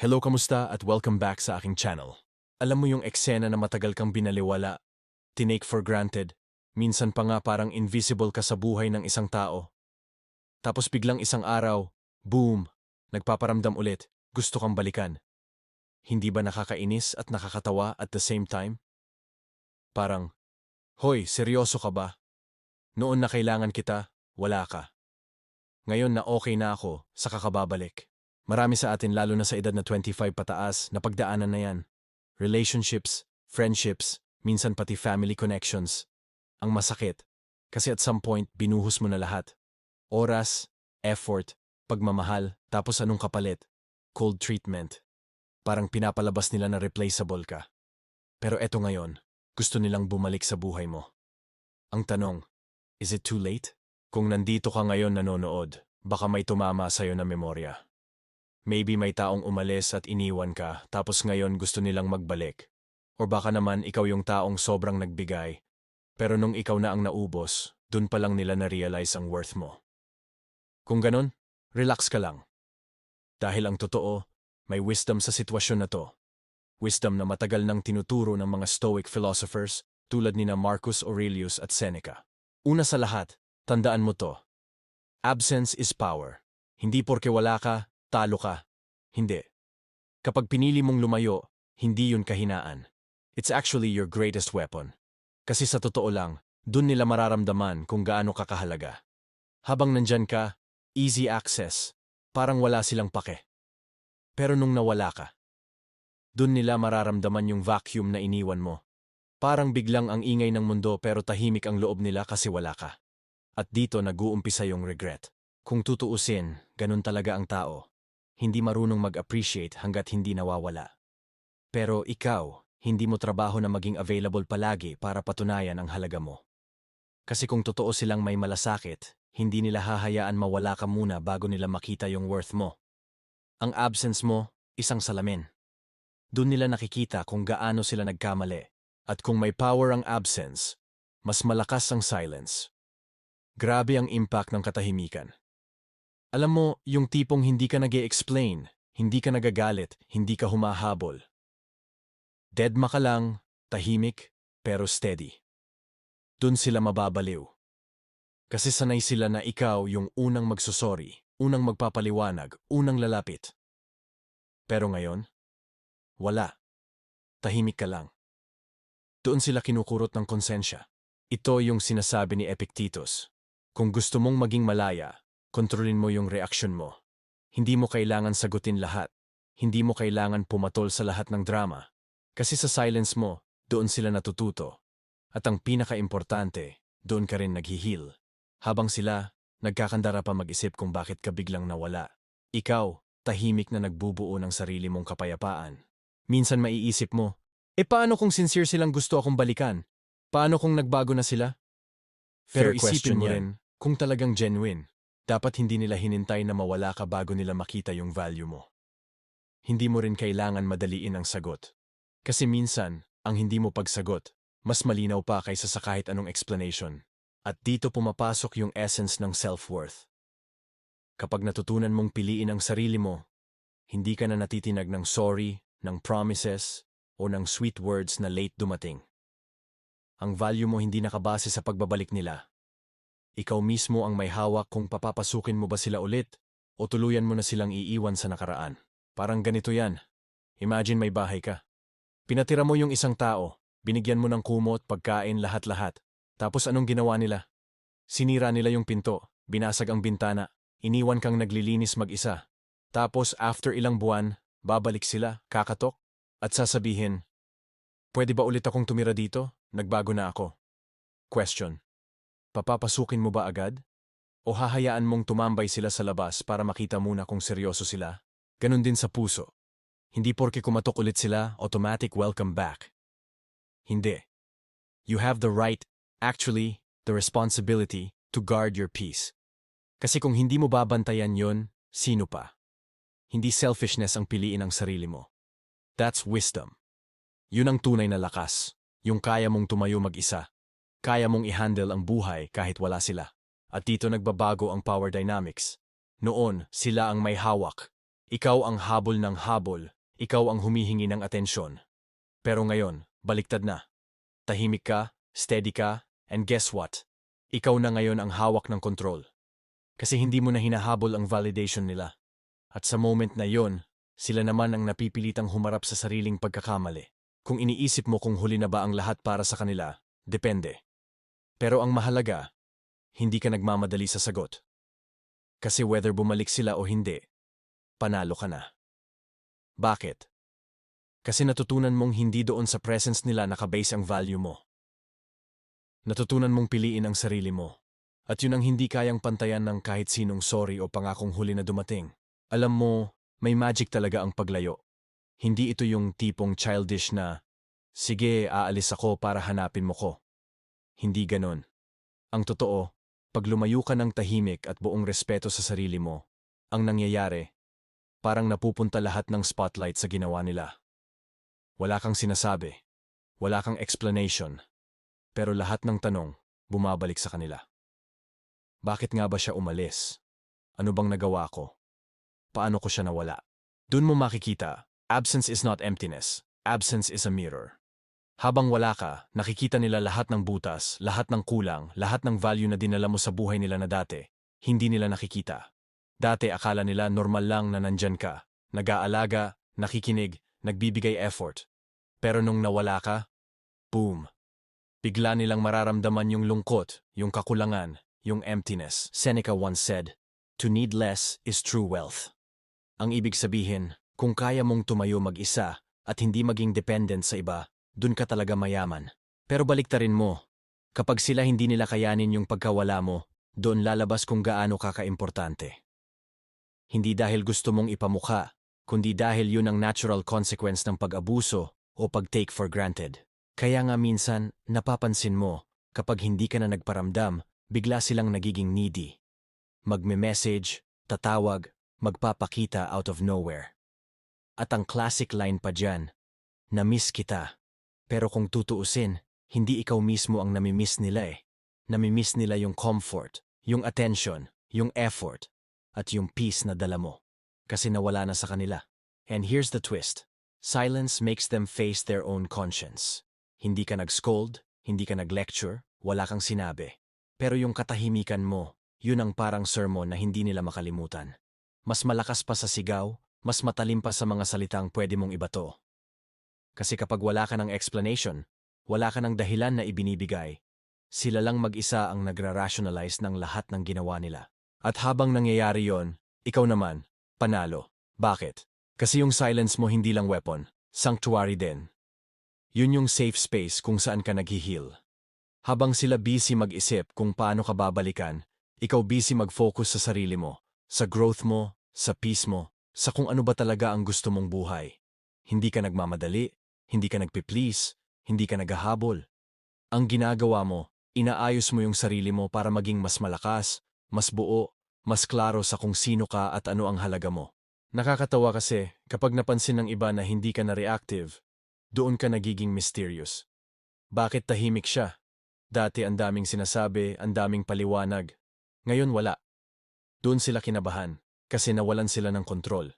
Hello, kamusta at welcome back sa aking channel. Alam mo yung eksena na matagal kang binaliwala, tinake for granted, minsan pa nga parang invisible ka sa buhay ng isang tao. Tapos biglang isang araw, boom, nagpaparamdam ulit, gusto kang balikan. Hindi ba nakakainis at nakakatawa at the same time? Parang, Hoy, seryoso ka ba? Noon na kailangan kita, wala ka. Ngayon na okay na ako, saka ka babalik. Marami sa atin lalo na sa edad na 25 pataas, napagdaanan na yan. Relationships, friendships, minsan pati family connections. Ang masakit, kasi at some point binuhos mo na lahat. Oras, effort, pagmamahal, tapos anong kapalit? Cold treatment. Parang pinapalabas nila na replaceable ka. Pero eto ngayon, gusto nilang bumalik sa buhay mo. Ang tanong, is it too late? Kung nandito ka ngayon nanonood, baka may tumama sa'yo na memorya. Maybe may taong umalis at iniwan ka, tapos ngayon gusto nilang magbalik. Or baka naman ikaw yung taong sobrang nagbigay, pero nung ikaw na ang naubos, dun pa lang nila na-realize ang worth mo. Kung ganon, relax ka lang. Dahil ang totoo, may wisdom sa sitwasyon na to. Wisdom na matagal nang tinuturo ng mga Stoic philosophers tulad ni na Marcus Aurelius at Seneca. Una sa lahat, tandaan mo to. Absence is power. Hindi porke wala ka, talo ka. Hindi. Kapag pinili mong lumayo, hindi yun kahinaan. It's actually your greatest weapon. Kasi sa totoo lang, dun nila mararamdaman kung gaano ka kahalaga. Habang nandyan ka, easy access, parang wala silang pake. Pero nung nawala ka, dun nila mararamdaman yung vacuum na iniwan mo. Parang biglang ang ingay ng mundo pero tahimik ang loob nila kasi wala ka. At dito nag-uumpisa yung regret. Kung tutuusin, ganun talaga ang tao hindi marunong mag-appreciate hanggat hindi nawawala. Pero ikaw, hindi mo trabaho na maging available palagi para patunayan ang halaga mo. Kasi kung totoo silang may malasakit, hindi nila hahayaan mawala ka muna bago nila makita yung worth mo. Ang absence mo, isang salamin. Doon nila nakikita kung gaano sila nagkamali. At kung may power ang absence, mas malakas ang silence. Grabe ang impact ng katahimikan. Alam mo, yung tipong hindi ka nag explain hindi ka nagagalit, hindi ka humahabol. Deadma ka lang, tahimik, pero steady. Doon sila mababaliw. Kasi sanay sila na ikaw yung unang magsusori, unang magpapaliwanag, unang lalapit. Pero ngayon, wala. Tahimik ka lang. Doon sila kinukurot ng konsensya. Ito yung sinasabi ni Epictetus. Kung gusto mong maging malaya, Kontrolin mo yung reaksyon mo. Hindi mo kailangan sagutin lahat. Hindi mo kailangan pumatol sa lahat ng drama. Kasi sa silence mo, doon sila natututo. At ang pinaka-importante, doon ka rin naghihil. Habang sila, nagkakandara pa mag-isip kung bakit ka biglang nawala. Ikaw, tahimik na nagbubuo ng sarili mong kapayapaan. Minsan maiisip mo, e paano kung sincere silang gusto akong balikan? Paano kung nagbago na sila? Pero Fair isipin mo question rin, kung talagang genuine, dapat hindi nila hinintay na mawala ka bago nila makita yung value mo. Hindi mo rin kailangan madaliin ang sagot. Kasi minsan, ang hindi mo pagsagot, mas malinaw pa kaysa sa kahit anong explanation. At dito pumapasok yung essence ng self-worth. Kapag natutunan mong piliin ang sarili mo, hindi ka na natitinag ng sorry, ng promises, o ng sweet words na late dumating. Ang value mo hindi nakabase sa pagbabalik nila, ikaw mismo ang may hawak kung papapasukin mo ba sila ulit o tuluyan mo na silang iiwan sa nakaraan. Parang ganito yan. Imagine may bahay ka. Pinatira mo yung isang tao, binigyan mo ng kumot, pagkain, lahat-lahat. Tapos anong ginawa nila? Sinira nila yung pinto, binasag ang bintana, iniwan kang naglilinis mag-isa. Tapos after ilang buwan, babalik sila, kakatok, at sasabihin, Pwede ba ulit akong tumira dito? Nagbago na ako. Question. Papapasukin mo ba agad? O hahayaan mong tumambay sila sa labas para makita muna kung seryoso sila? Ganon din sa puso. Hindi porke kumatok ulit sila, automatic welcome back. Hindi. You have the right, actually, the responsibility to guard your peace. Kasi kung hindi mo babantayan yon, sino pa? Hindi selfishness ang piliin ang sarili mo. That's wisdom. Yun ang tunay na lakas, yung kaya mong tumayo mag-isa, kaya mong i-handle ang buhay kahit wala sila. At dito nagbabago ang power dynamics. Noon, sila ang may hawak. Ikaw ang habol ng habol. Ikaw ang humihingi ng atensyon. Pero ngayon, baliktad na. Tahimik ka, steady ka, and guess what? Ikaw na ngayon ang hawak ng kontrol. Kasi hindi mo na hinahabol ang validation nila. At sa moment na yon, sila naman ang napipilitang humarap sa sariling pagkakamali. Kung iniisip mo kung huli na ba ang lahat para sa kanila, depende. Pero ang mahalaga, hindi ka nagmamadali sa sagot. Kasi whether bumalik sila o hindi, panalo ka na. Bakit? Kasi natutunan mong hindi doon sa presence nila nakabase ang value mo. Natutunan mong piliin ang sarili mo. At yun ang hindi kayang pantayan ng kahit sinong sorry o pangakong huli na dumating. Alam mo, may magic talaga ang paglayo. Hindi ito yung tipong childish na, sige, aalis ako para hanapin mo ko. Hindi ganon. Ang totoo, pag lumayo ka ng tahimik at buong respeto sa sarili mo, ang nangyayari, parang napupunta lahat ng spotlight sa ginawa nila. Wala kang sinasabi, wala kang explanation, pero lahat ng tanong bumabalik sa kanila. Bakit nga ba siya umalis? Ano bang nagawa ko? Paano ko siya nawala? Doon mo makikita, absence is not emptiness, absence is a mirror. Habang wala ka, nakikita nila lahat ng butas, lahat ng kulang, lahat ng value na dinala mo sa buhay nila na dati, hindi nila nakikita. Dati akala nila normal lang na nandyan ka, nag-aalaga, nakikinig, nagbibigay effort. Pero nung nawala ka, boom. Bigla nilang mararamdaman yung lungkot, yung kakulangan, yung emptiness. Seneca once said, To need less is true wealth. Ang ibig sabihin, kung kaya mong tumayo mag-isa at hindi maging dependent sa iba, dun ka talaga mayaman. Pero baliktarin mo, kapag sila hindi nila kayanin yung pagkawala mo, doon lalabas kung gaano ka kaimportante. Hindi dahil gusto mong ipamukha, kundi dahil yun ang natural consequence ng pag-abuso o pag-take for granted. Kaya nga minsan, napapansin mo, kapag hindi ka na nagparamdam, bigla silang nagiging needy. Magme-message, tatawag, magpapakita out of nowhere. At ang classic line pa dyan, na-miss kita. Pero kung tutuusin, hindi ikaw mismo ang namimiss nila eh. Namimiss nila yung comfort, yung attention, yung effort, at yung peace na dala mo. Kasi nawala na sa kanila. And here's the twist. Silence makes them face their own conscience. Hindi ka nag-scold, hindi ka nag-lecture, wala kang sinabi. Pero yung katahimikan mo, yun ang parang sermon na hindi nila makalimutan. Mas malakas pa sa sigaw, mas matalim pa sa mga salitang pwede mong ibato. Kasi kapag wala ka ng explanation, wala ka ng dahilan na ibinibigay, sila lang mag-isa ang nagra-rationalize ng lahat ng ginawa nila. At habang nangyayari yon, ikaw naman, panalo. Bakit? Kasi yung silence mo hindi lang weapon, sanctuary din. Yun yung safe space kung saan ka naghihil. Habang sila busy mag-isip kung paano ka babalikan, ikaw busy mag-focus sa sarili mo, sa growth mo, sa peace mo, sa kung ano ba talaga ang gusto mong buhay. Hindi ka nagmamadali, hindi ka nagpi-please, hindi ka naghahabol. Ang ginagawa mo, inaayos mo yung sarili mo para maging mas malakas, mas buo, mas klaro sa kung sino ka at ano ang halaga mo. Nakakatawa kasi kapag napansin ng iba na hindi ka na reactive, doon ka nagiging mysterious. Bakit tahimik siya? Dati ang daming sinasabi, ang daming paliwanag. Ngayon wala. Doon sila kinabahan kasi nawalan sila ng kontrol.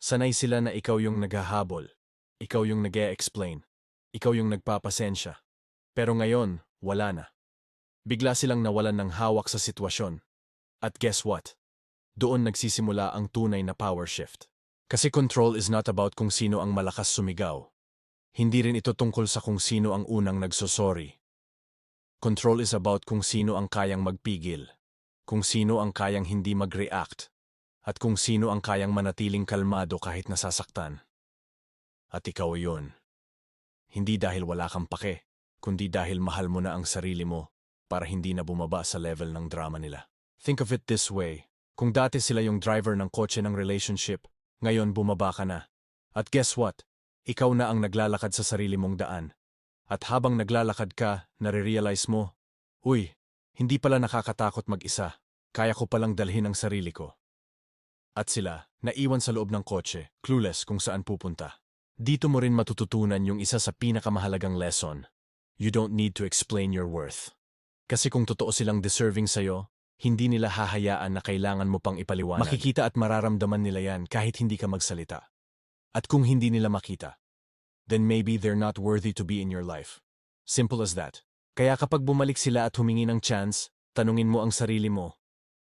Sanay sila na ikaw yung naghahabol, ikaw yung nag explain ikaw yung nagpapasensya. Pero ngayon, wala na. Bigla silang nawalan ng hawak sa sitwasyon. At guess what? Doon nagsisimula ang tunay na power shift. Kasi control is not about kung sino ang malakas sumigaw. Hindi rin ito tungkol sa kung sino ang unang nagsosorry. Control is about kung sino ang kayang magpigil, kung sino ang kayang hindi mag-react, at kung sino ang kayang manatiling kalmado kahit nasasaktan. At ikaw yun. Hindi dahil wala kang pake, kundi dahil mahal mo na ang sarili mo para hindi na bumaba sa level ng drama nila. Think of it this way. Kung dati sila yung driver ng kotse ng relationship, ngayon bumaba ka na. At guess what? Ikaw na ang naglalakad sa sarili mong daan. At habang naglalakad ka, nare-realize mo, Uy, hindi pala nakakatakot mag-isa. Kaya ko palang dalhin ang sarili ko. At sila, naiwan sa loob ng kotse, clueless kung saan pupunta. Dito mo rin matututunan yung isa sa pinakamahalagang lesson. You don't need to explain your worth. Kasi kung totoo silang deserving sa'yo, Hindi nila hahayaan na kailangan mo pang ipaliwanag. Makikita at mararamdaman nila yan kahit hindi ka magsalita. At kung hindi nila makita, then maybe they're not worthy to be in your life. Simple as that. Kaya kapag bumalik sila at humingi ng chance, tanungin mo ang sarili mo.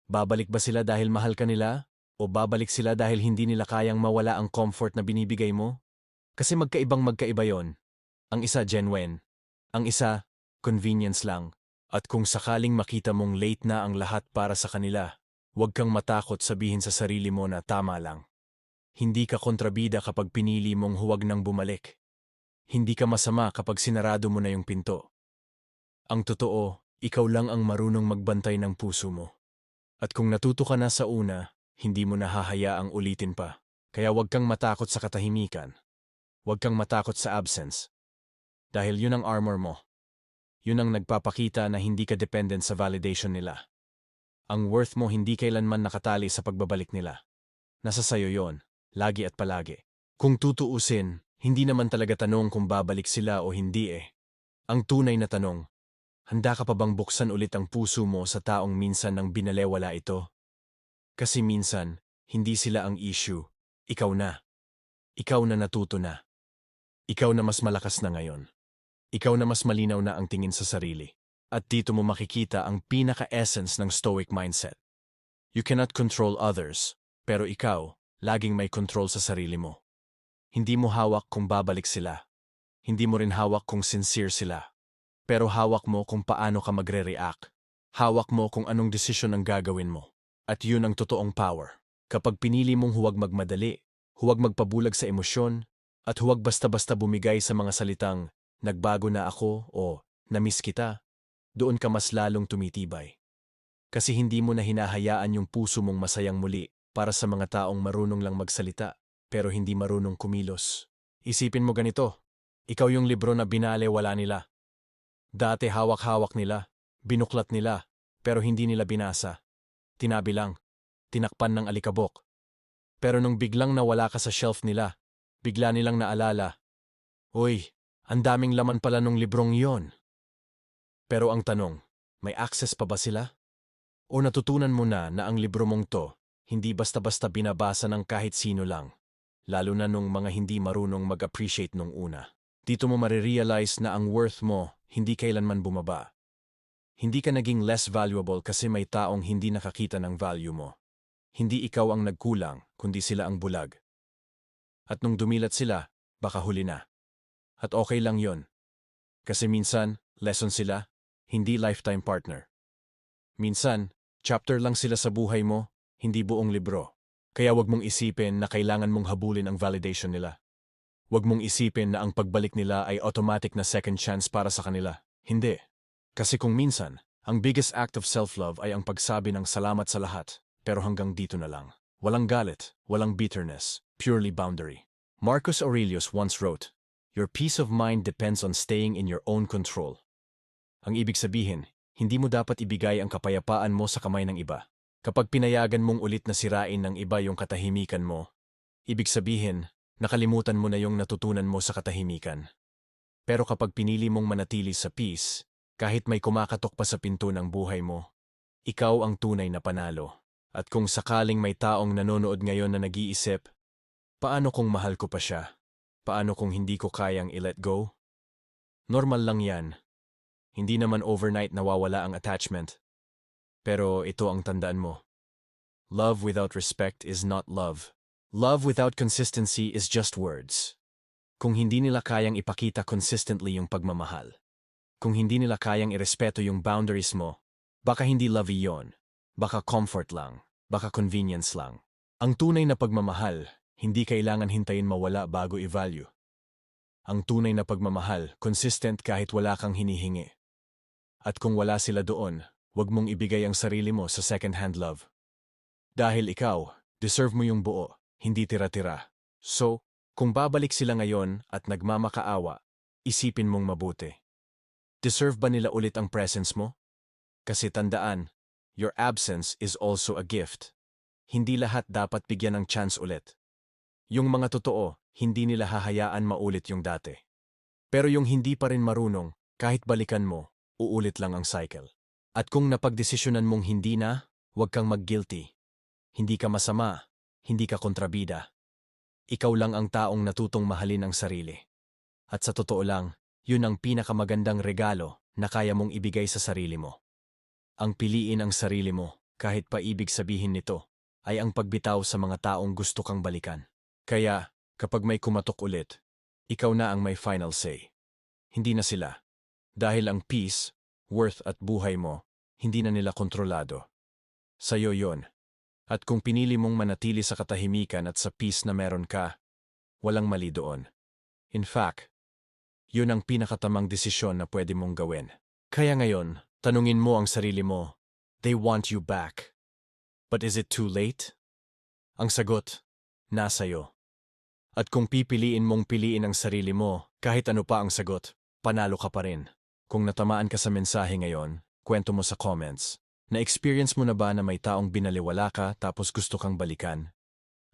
Babalik ba sila dahil mahal ka nila? O babalik sila dahil hindi nila kayang mawala ang comfort na binibigay mo? Kasi magkaibang magkaiba yon. Ang isa genuine. Ang isa, convenience lang. At kung sakaling makita mong late na ang lahat para sa kanila, huwag kang matakot sabihin sa sarili mo na tama lang. Hindi ka kontrabida kapag pinili mong huwag nang bumalik. Hindi ka masama kapag sinarado mo na yung pinto. Ang totoo, ikaw lang ang marunong magbantay ng puso mo. At kung natuto ka na sa una, hindi mo nahahayaang ulitin pa. Kaya huwag kang matakot sa katahimikan. Huwag kang matakot sa absence. Dahil yun ang armor mo. Yun ang nagpapakita na hindi ka dependent sa validation nila. Ang worth mo hindi kailanman nakatali sa pagbabalik nila. Nasa sayo yon, lagi at palagi. Kung tutuusin, hindi naman talaga tanong kung babalik sila o hindi eh. Ang tunay na tanong, handa ka pa bang buksan ulit ang puso mo sa taong minsan nang binalewala ito? Kasi minsan, hindi sila ang issue, ikaw na. Ikaw na natuto na. Ikaw na mas malakas na ngayon. Ikaw na mas malinaw na ang tingin sa sarili. At dito mo makikita ang pinaka-essence ng stoic mindset. You cannot control others, pero ikaw, laging may control sa sarili mo. Hindi mo hawak kung babalik sila. Hindi mo rin hawak kung sincere sila. Pero hawak mo kung paano ka magre-react. Hawak mo kung anong desisyon ang gagawin mo. At yun ang totoong power. Kapag pinili mong huwag magmadali, huwag magpabulag sa emosyon, at huwag basta-basta bumigay sa mga salitang nagbago na ako o namiss kita, doon ka mas lalong tumitibay. Kasi hindi mo na hinahayaan yung puso mong masayang muli para sa mga taong marunong lang magsalita pero hindi marunong kumilos. Isipin mo ganito, ikaw yung libro na binale wala nila. Dati hawak-hawak nila, binuklat nila, pero hindi nila binasa. Tinabi lang, tinakpan ng alikabok. Pero nung biglang nawala ka sa shelf nila, bigla nilang naalala, Uy, ang daming laman pala nung librong yon. Pero ang tanong, may access pa ba sila? O natutunan mo na na ang libro mong to, hindi basta-basta binabasa ng kahit sino lang, lalo na nung mga hindi marunong mag-appreciate nung una. Dito mo marirealize na ang worth mo hindi kailanman bumaba. Hindi ka naging less valuable kasi may taong hindi nakakita ng value mo. Hindi ikaw ang nagkulang, kundi sila ang bulag. At nung dumilat sila, baka huli na. At okay lang yon. Kasi minsan, lesson sila, hindi lifetime partner. Minsan, chapter lang sila sa buhay mo, hindi buong libro. Kaya wag mong isipin na kailangan mong habulin ang validation nila. Wag mong isipin na ang pagbalik nila ay automatic na second chance para sa kanila. Hindi. Kasi kung minsan, ang biggest act of self-love ay ang pagsabi ng salamat sa lahat, pero hanggang dito na lang. Walang galit, walang bitterness, purely boundary. Marcus Aurelius once wrote, Your peace of mind depends on staying in your own control. Ang ibig sabihin, hindi mo dapat ibigay ang kapayapaan mo sa kamay ng iba. Kapag pinayagan mong ulit na sirain ng iba yung katahimikan mo, ibig sabihin, nakalimutan mo na yung natutunan mo sa katahimikan. Pero kapag pinili mong manatili sa peace, kahit may kumakatok pa sa pinto ng buhay mo, ikaw ang tunay na panalo. At kung sakaling may taong nanonood ngayon na nag-iisip, paano kung mahal ko pa siya? Paano kung hindi ko kayang i-let go? Normal lang yan. Hindi naman overnight nawawala ang attachment. Pero ito ang tandaan mo. Love without respect is not love. Love without consistency is just words. Kung hindi nila kayang ipakita consistently yung pagmamahal, kung hindi nila kayang irespeto yung boundaries mo, baka hindi lovey yon. Baka comfort lang, baka convenience lang. Ang tunay na pagmamahal, hindi kailangan hintayin mawala bago i-value. Ang tunay na pagmamahal, consistent kahit wala kang hinihingi. At kung wala sila doon, huwag mong ibigay ang sarili mo sa second-hand love. Dahil ikaw, deserve mo yung buo, hindi tira-tira. So, kung babalik sila ngayon at nagmamakaawa, isipin mong mabuti. Deserve ba nila ulit ang presence mo? Kasi tandaan, your absence is also a gift. Hindi lahat dapat bigyan ng chance ulit. Yung mga totoo, hindi nila hahayaan maulit yung dati. Pero yung hindi pa rin marunong, kahit balikan mo, uulit lang ang cycle. At kung napagdesisyonan mong hindi na, huwag kang mag-guilty. Hindi ka masama, hindi ka kontrabida. Ikaw lang ang taong natutong mahalin ang sarili. At sa totoo lang, yun ang pinakamagandang regalo na kaya mong ibigay sa sarili mo. Ang piliin ang sarili mo, kahit pa ibig sabihin nito, ay ang pagbitaw sa mga taong gusto kang balikan. Kaya, kapag may kumatok ulit, ikaw na ang may final say. Hindi na sila. Dahil ang peace, worth at buhay mo, hindi na nila kontrolado. Sa'yo yon. At kung pinili mong manatili sa katahimikan at sa peace na meron ka, walang mali doon. In fact, yun ang pinakatamang desisyon na pwede mong gawin. Kaya ngayon, tanungin mo ang sarili mo, they want you back. But is it too late? Ang sagot, nasa'yo. At kung pipiliin mong piliin ang sarili mo, kahit ano pa ang sagot, panalo ka pa rin. Kung natamaan ka sa mensahe ngayon, kwento mo sa comments. Na-experience mo na ba na may taong binaliwala ka tapos gusto kang balikan?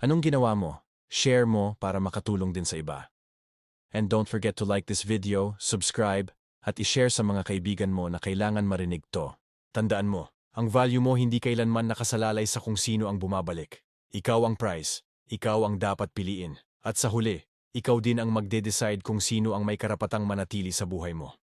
Anong ginawa mo? Share mo para makatulong din sa iba. And don't forget to like this video, subscribe, at ishare sa mga kaibigan mo na kailangan marinig to. Tandaan mo, ang value mo hindi kailanman nakasalalay sa kung sino ang bumabalik. Ikaw ang prize, ikaw ang dapat piliin. At sa huli, ikaw din ang magde-decide kung sino ang may karapatang manatili sa buhay mo.